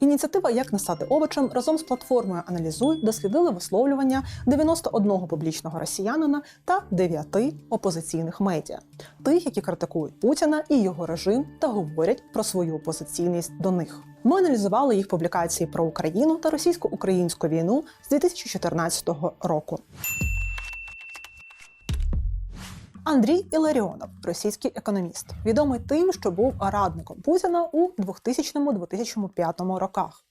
Ініціатива Як не стати овочем разом з платформою Аналізуй дослідили висловлювання 91 публічного росіянина та 9 опозиційних медіа, тих, які критикують Путіна і його режим та говорять про свою опозиційність до них. Ми аналізували їх публікації про Україну та російсько-українську війну з 2014 року. Андрій Іларіонов, російський економіст, відомий тим, що був радником Путіна у 2000-2005 роках.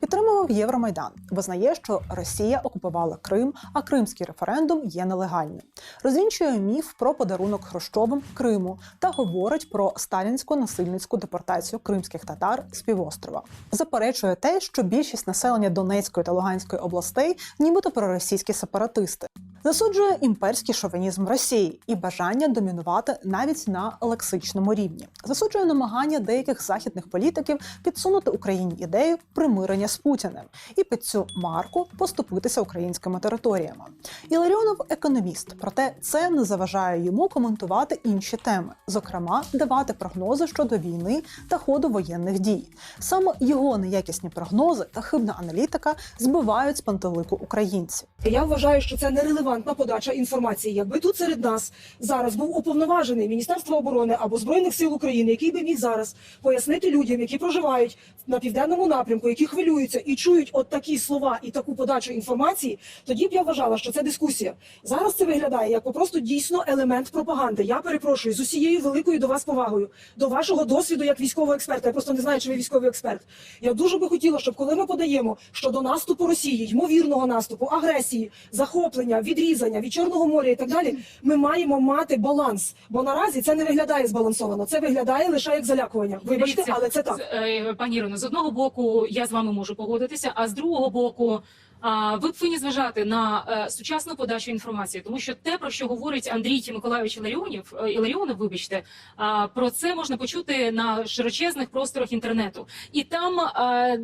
Підтримував Євромайдан, визнає, що Росія окупувала Крим, а кримський референдум є нелегальним. Розвінчує міф про подарунок Хрущовим Криму та говорить про сталінську насильницьку депортацію кримських татар з півострова. Заперечує те, що більшість населення Донецької та Луганської областей, нібито проросійські сепаратисти. Засуджує імперський шовінізм Росії і бажання домінувати навіть на лексичному рівні. Засуджує намагання деяких західних політиків підсунути Україні ідею примирення з Путіним і під цю марку поступитися українськими територіями. Іларіонов економіст, проте це не заважає йому коментувати інші теми, зокрема давати прогнози щодо війни та ходу воєнних дій. Саме його неякісні прогнози та хибна аналітика збивають з пантелику українців. Я вважаю, що це нерелевантна подача інформації. Якби тут серед нас зараз був уповноважений Міністерство оборони або Збройних сил України, який би міг зараз пояснити людям, які проживають на південному напрямку, які хвилюються і чують от такі слова і таку подачу інформації, тоді б я вважала, що це дискусія. Зараз це виглядає як просто дійсно елемент пропаганди. Я перепрошую з усією великою до вас повагою, до вашого досвіду як військового експерта. Я просто не знаю, чи ви військовий експерт. Я дуже би хотіла, щоб коли ми подаємо щодо наступу Росії, ймовірного наступу, агресії, захоплення, відрізання від Чорного моря і так далі, ми маємо мати баланс. Бо наразі це не виглядає збалансовано. Це виглядає лише як залякування. Вибачте, Дивіться, але це так. з- е, Пані Ірино, з одного боку, я з вами можу погодитися, а з другого боку. А ви повинні зважати на е, сучасну подачу інформації, тому що те, про що говорить Андрій Миколайович Іларіонів, е, Іларіонов, вибачте, а, про це можна почути на широчезних просторах інтернету, і там. е,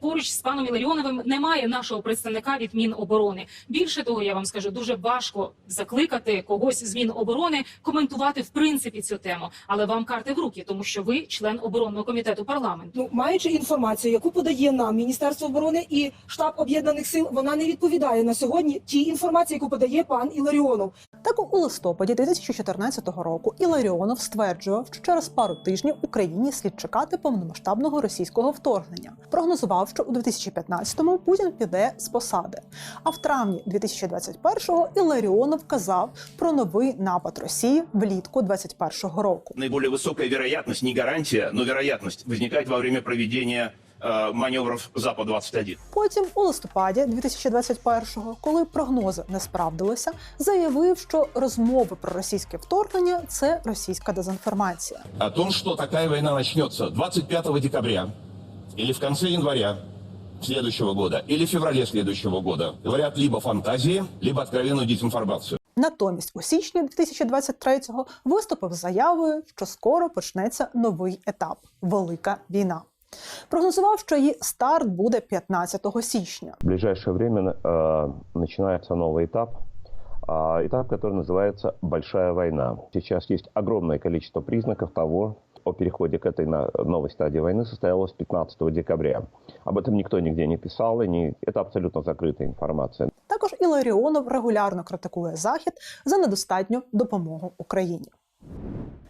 Поруч з паном Іларіоновим немає нашого представника від Міноборони. Більше того, я вам скажу, дуже важко закликати когось з Міноборони коментувати в принципі цю тему, але вам карти в руки, тому що ви член оборонного комітету парламенту. Ну, маючи інформацію, яку подає нам Міністерство оборони і штаб об'єднаних сил, вона не відповідає на сьогодні тій інформації, яку подає пан Іларіонов. Так у листопаді 2014 року Іларіонов стверджував, що через пару тижнів Україні слід чекати повномасштабного російського вторгнення. Прогнозував, що у 2015-му Путін піде з посади. А в травні 2021-го Іларіонов казав про новий напад Росії влітку 2021 року. наиболее высокая вероятность, не гарантия, но вероятность возникает во время проведения э, маневров Запад-21. Потім, у листопаді 2021-го, коли прогнози не справдилися, заявив, що розмови про російське вторгнення це російська дезінформація. о том, что такая война начнется 25 декабря или в конце января следующего года или в феврале следующего года, говорят либо фантазии, либо откровенную дезинформацию. Натомість у січні 2023-го виступив з заявою, що скоро почнеться новий етап велика війна. Прогнозував, що її старт буде 15 січня. В ближайшее время э, начинается новый этап, а, этап, который называется «Большая война». Сейчас есть огромное количество признаков того, о переходе к этой на- новой стадии войны состоялось 15 декабря. Об этом никто нигде не писал, и не, это абсолютно закрытая информация. Також Іларіонов регулярно критикує Захід за недостатню допомогу Україні.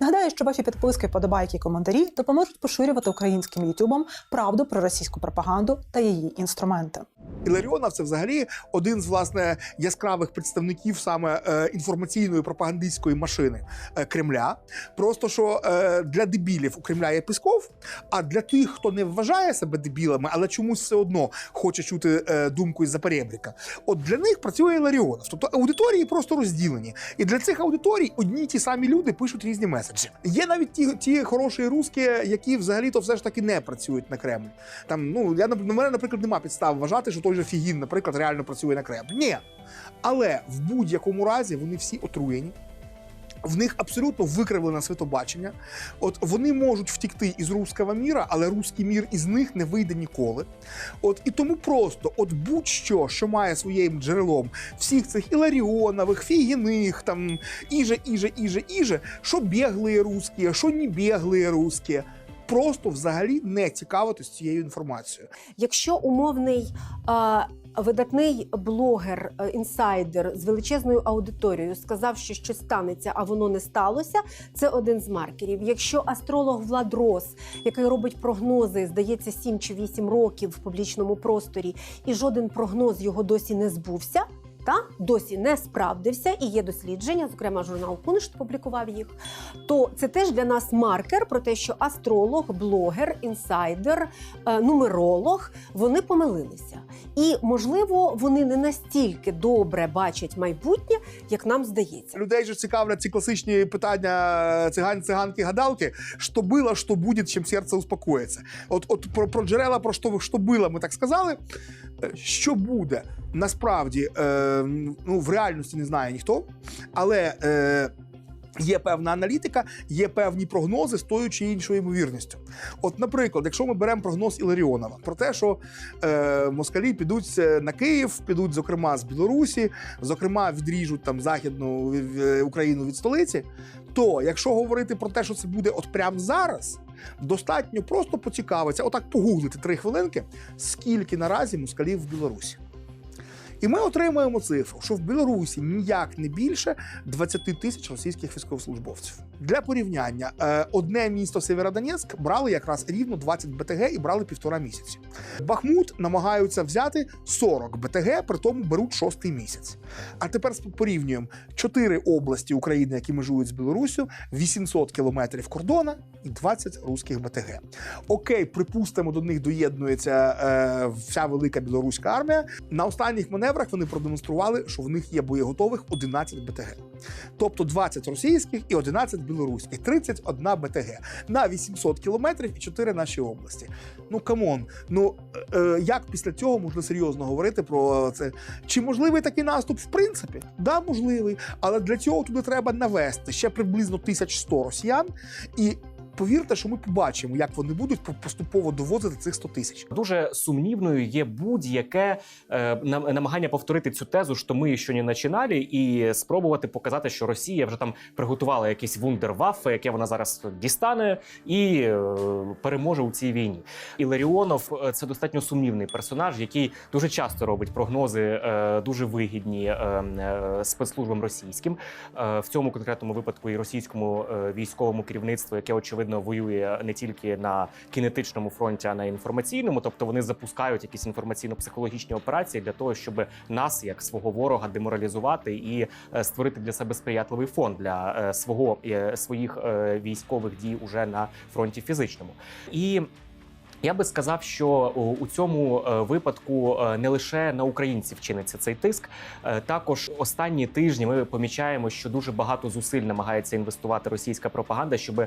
Нагадаю, що ваші підписки, подобайки і коментарі допоможуть поширювати українським ютубом правду про російську пропаганду та її інструменти. Іларіонов це взагалі один з власне яскравих представників саме е, інформаційної пропагандистської машини е, Кремля. Просто що е, для дебілів у Кремля є Пісков, а для тих, хто не вважає себе дебілами, але чомусь все одно хоче чути е, думку із Запорєбріка, от для них працює Іларіонов. Тобто аудиторії просто розділені. І для цих аудиторій одні й ті самі люди пишуть різні меседжі. Є навіть ті, ті хороші русські, які взагалі-то все ж таки не працюють на Кремль. Там, ну я на мене, наприклад, нема підстав вважати, що той же Фігін, наприклад, реально працює на Кремль. Ні. Але в будь-якому разі вони всі отруєні. В них абсолютно викривлене світобачення. От вони можуть втікти із руського міра, але руський мір із них не вийде ніколи. От і тому просто, от будь-що, що має своїм джерелом всіх цих Іларіонових, Фігіних, там іже, іже, іже, іже, що біглі русські, що не біглі русські. просто взагалі не цікавитись цією інформацією. Якщо умовний е, видатний блогер, е, інсайдер з величезною аудиторією сказав, що щось станеться, а воно не сталося, це один з маркерів. Якщо астролог Влад Рос, який робить прогнози, здається, 7 чи 8 років в публічному просторі, і жоден прогноз його досі не збувся. Та досі не справдився, і є дослідження, зокрема журнал Пуншт публікував їх. То це теж для нас маркер про те, що астролог, блогер, інсайдер, е, нумеролог вони помилилися. І можливо, вони не настільки добре бачать майбутнє, як нам здається. Людей же цікавлять ці класичні питання цигань, циганки, гадалки. Що було, що буде, чим серце успокоїться. От, от про, про джерела, про що, що було, ми так сказали. Е, Що буде насправді е, ну, в реальності не знає ніхто, але. Е, Є певна аналітика, є певні прогнози з тою чи іншою ймовірністю. От, наприклад, якщо ми беремо прогноз Іларіонова про те, що е, москалі підуть е, на Київ, підуть, зокрема, з Білорусі, зокрема, відріжуть там західну Україну від столиці. То якщо говорити про те, що це буде от прямо зараз, достатньо просто поцікавитися, отак погуглити три хвилинки, скільки наразі москалів в Білорусі. І ми отримуємо цифру, що в Білорусі ніяк не більше 20 тисяч російських військовослужбовців. Для порівняння, е, одне місто Сєвєродонецьк брали якраз рівно 20 БТГ і брали півтора місяці. Бахмут намагаються взяти 40 БТГ, при тому беруть шостий місяць. А тепер порівнюємо чотири області України, які межують з Білоруссю, 800 кілометрів кордона і 20 руських БТГ. Окей, припустимо, до них доєднується е, вся велика білоруська армія. На останніх маневрах вони продемонстрували, що в них є боєготових 11 БТГ. Тобто 20 російських і 11 білоруських, 31 БТГ на 800 кілометрів і 4 наші області. Ну камон, ну е, е, як після цього можна серйозно говорити про це? Чи можливий такий наступ в принципі? Да, можливий, але для цього туди треба навести ще приблизно 1100 росіян і. Повірте, що ми побачимо, як вони будуть поступово довозити цих 100 тисяч. Дуже сумнівною є будь-яке е, намагання повторити цю тезу, що ми ще не починали, і спробувати показати, що Росія вже там приготувала якийсь вундерваффе, яке вона зараз дістане і е, переможе у цій війні. Іларіонов е, це достатньо сумнівний персонаж, який дуже часто робить прогнози е, дуже вигідні е, е, спецслужбам російським. Е, в цьому конкретному випадку і російському е, військовому керівництву, яке очевидно воює не тільки на кінетичному фронті, а на інформаційному. Тобто вони запускають якісь інформаційно-психологічні операції для того, щоб нас як свого ворога деморалізувати і е, створити для себе сприятливий фон для е, свого е, своїх військових дій уже на фронті фізичному. І я би сказав, що у цьому е, випадку е, не лише на українців чиниться цей тиск. Е, Також останні тижні ми помічаємо, що дуже багато зусиль намагається інвестувати російська пропаганда, щоб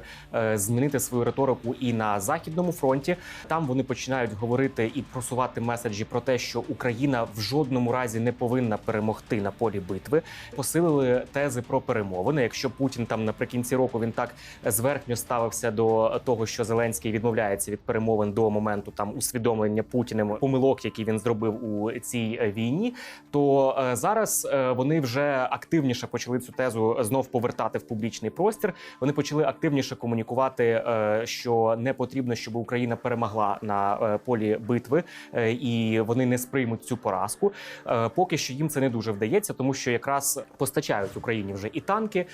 змінити свою риторику і на західному фронті. Там вони починають говорити і просувати меседжі про те, що Україна в жодному разі не повинна перемогти на полі битви. Посилили тези про перемовини. Якщо Путін там наприкінці року він так зверхньо ставився до того, що Зеленський відмовляється від перемовин до моменту там усвідомлення Путіним помилок, які він зробив у цій е, війні, то е, зараз е, вони вже активніше почали цю тезу знов повертати в публічний простір. Вони почали активніше комунікувати, що не потрібно, щоб Україна перемогла на полі битви, і вони не сприймуть цю поразку. Поки що їм це не дуже вдається, тому що якраз постачають Україні вже і танки.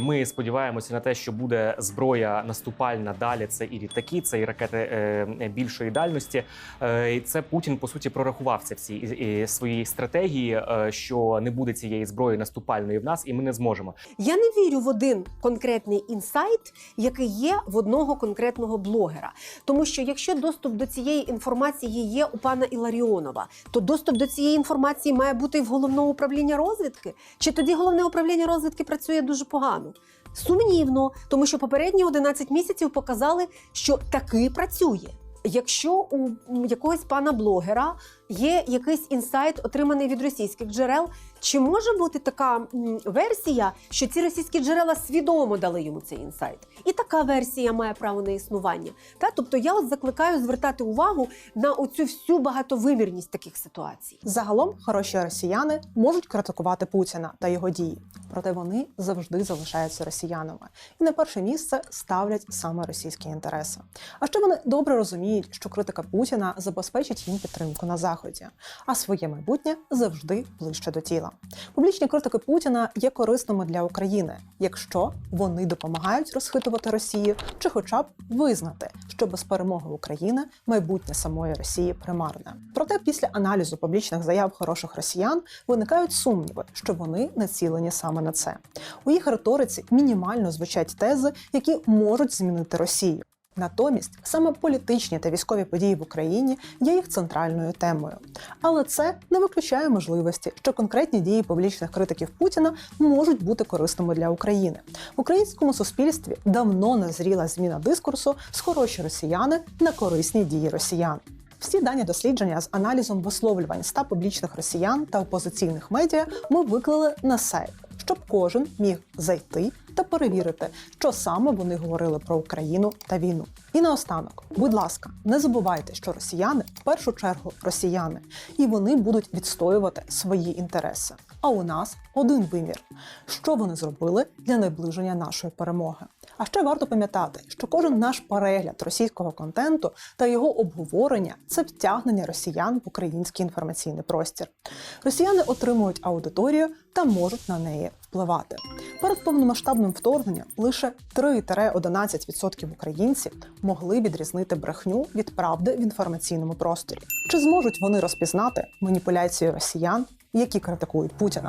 Ми сподіваємося на те, що буде зброя наступальна далі. Це і літаки, це і ракети більшої дальності. Е, І це Путін по суті прорахувався в цій е, своїй стратегії, е, що не буде цієї зброї наступальної в нас, і ми не зможемо. Я не вірю в один конкретний інсайт, який є в одного конкретного блогера. Тому що якщо доступ до цієї інформації є у пана Іларіонова, то доступ до цієї інформації має бути в головного управління розвідки. Чи тоді головне управління розвідки працює дуже погано? Сумнівно, тому що попередні 11 місяців показали, що таки працює. Якщо у якогось пана блогера є якийсь інсайт, отриманий від російських джерел, чи може бути така версія, що ці російські джерела свідомо дали йому цей інсайт? І така версія має право на існування. Та тобто я от закликаю звертати увагу на оцю всю багатовимірність таких ситуацій. Загалом хороші росіяни можуть критикувати Путіна та його дії, проте вони завжди залишаються росіянами і на перше місце ставлять саме російські інтереси. А ще вони добре розуміють, що критика Путіна забезпечить їм підтримку на заході, а своє майбутнє завжди ближче до тіла. Публічні критики Путіна є корисними для України, якщо вони допомагають розхитувати Росію, чи хоча б визнати, що без перемоги України майбутнє самої Росії примарне. Проте після аналізу публічних заяв хороших росіян виникають сумніви, що вони націлені саме на це. У їх риториці мінімально звучать тези, які можуть змінити Росію. Натомість саме політичні та військові події в Україні є їх центральною темою. Але це не виключає можливості, що конкретні дії публічних критиків Путіна можуть бути корисними для України. В українському суспільстві давно назріла зміна дискурсу з хороші росіяни на корисні дії росіян. Всі дані дослідження з аналізом висловлювань ста публічних росіян та опозиційних медіа ми виклали на сайт, щоб кожен міг зайти та перевірити, що саме вони говорили про Україну та війну. І наостанок, будь ласка, не забувайте, що росіяни в першу чергу росіяни, і вони будуть відстоювати свої інтереси. А у нас один вимір: що вони зробили для наближення нашої перемоги. А ще варто пам'ятати, що кожен наш перегляд російського контенту та його обговорення це втягнення росіян в український інформаційний простір. Росіяни отримують аудиторію та можуть на неї впливати. Перед повномасштабним вторгненням лише 3-11% українців могли відрізнити брехню від правди в інформаційному просторі. Чи зможуть вони розпізнати маніпуляції росіян, які критикують Путіна?